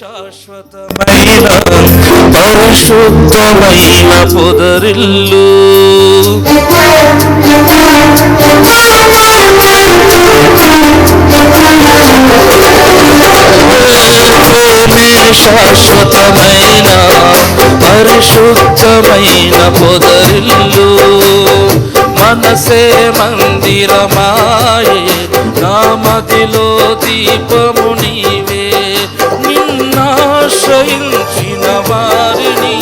శాశ్వతమైన పరిశుద్ధమైన పొదరిల్లు. శాశ్వతమైన పరిశుద్ధమైన పొదరిల్లు. మనసే మందిరమాయే నామదిలో దీపముని నీవే నిన్నాశ్రయించిన వారిని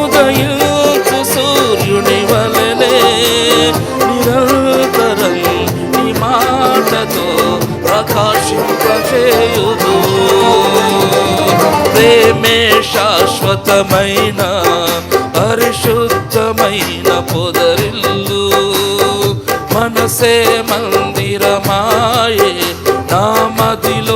ఉదయించు సూర్యుని వలనే నిరంతరం నీ మాటతో ప్రకాశింపచేయుదు. ప్రేమే శాశ్వతమైన పరిశుద్ధమైన పొదరిల్లు. మనసే మందిరమాయే నామదిలో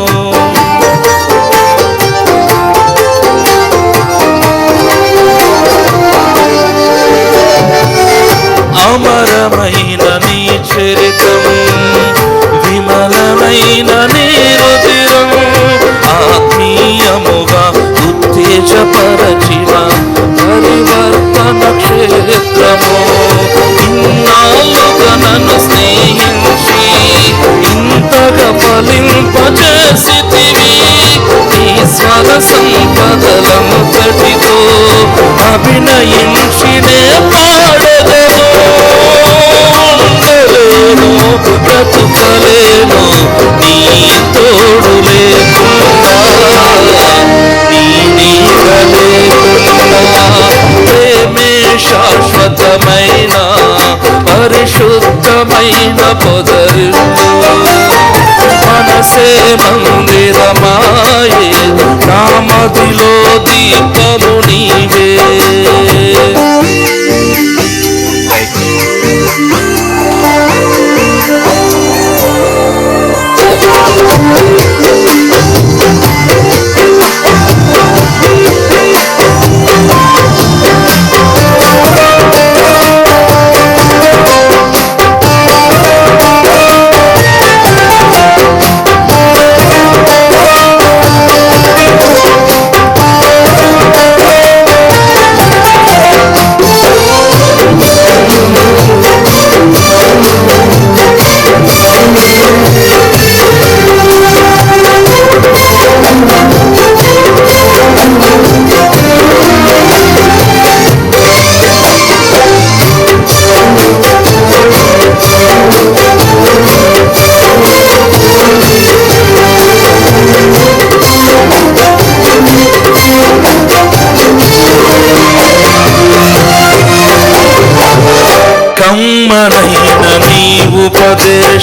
ఉత్తేజపరచిన పరివర్తన క్షేత్రము. ఇన్నాళ్ళుగా నన్ను స్నేహించి ఇంతగా ఫలింపజేసితివి. నీ స్వర శాశ్వతమైన పరిశుద్ధమైన పొదరు మనసే మందిరమాయే నామదిలో దీపము నీవే.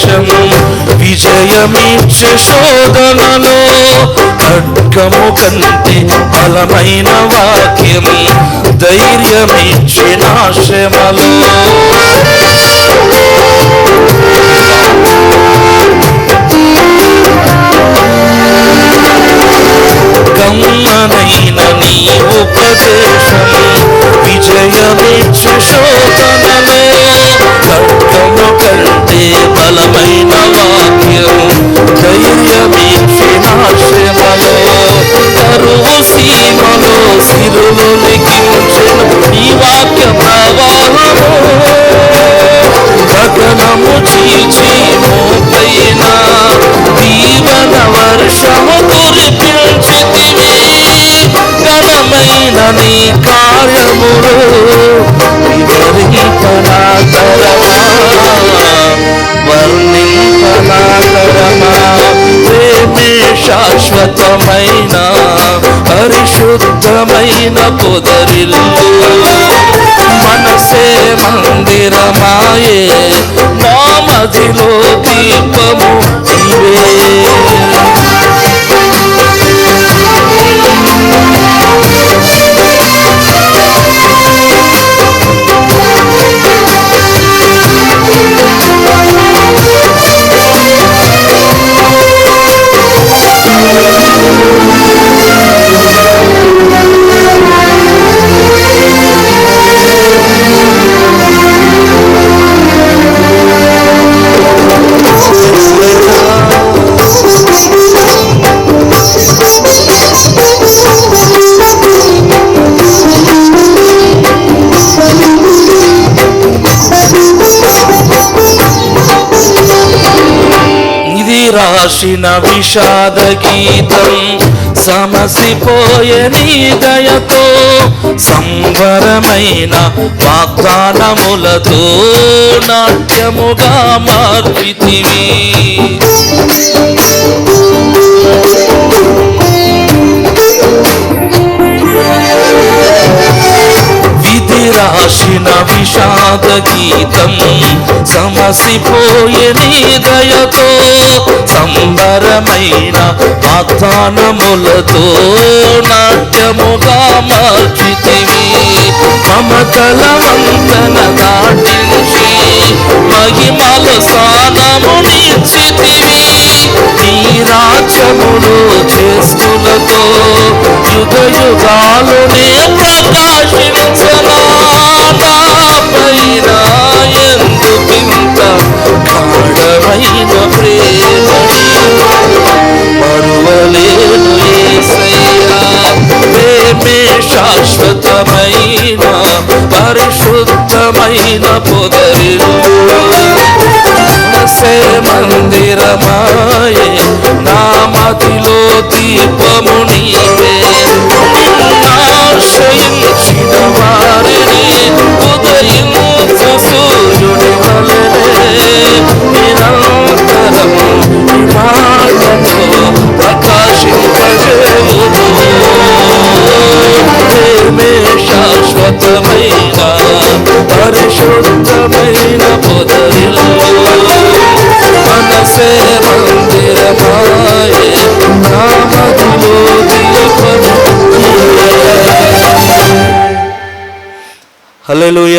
ఉపదేశం విజయమిచ్చే శోధనలో ఖడ్గము కంటే బలమైన వాక్యము ధైర్యమిచ్చే నాశమలో కమ్మనైన నీ ఉపదేశము విజయమిచ్చు శోధనలో బలమైన వాక్యము ధైర్యమీక్షణాశ్రమలో కరువు సీమలో సిరులు నిగించిన ఈ వాక్య ప్రవాహము గగనము చీచి మోపైన దీవన వర్షము కురిపించితివి ఘనమైన నీ కార్యములు వివరింపనా వర్ణింపనాకరమా ప్రేమే శాశ్వతమైన పరిశుద్ధమైన పొదరిల్లు. మనసే మందిరమాయే నా దీపము. ఇది రాసిన విషాద గీతం సమసిపోయే నీ దయతో సంవరమైన వాగ్దానములతో నాట్యముగా మార్చితివి రాసిన విషాద గీతం సమసిపోయే నీ దయతో సంబరమైన వాగ్దానములతో నాట్యముగా మార్చితివి. మమతల వంతన దాటించి మహిమల స్థానము నిచ్చితివి నీ రాజ్యములు చేస్తులతో యుగ యుగాలునే ప్రకాశ శాశ్వతమైన పరిశుద్ధమైన పొదరిలో. మనసే మందిరమాయే నా మదిలో దీపము దీపము హల్లెలూయా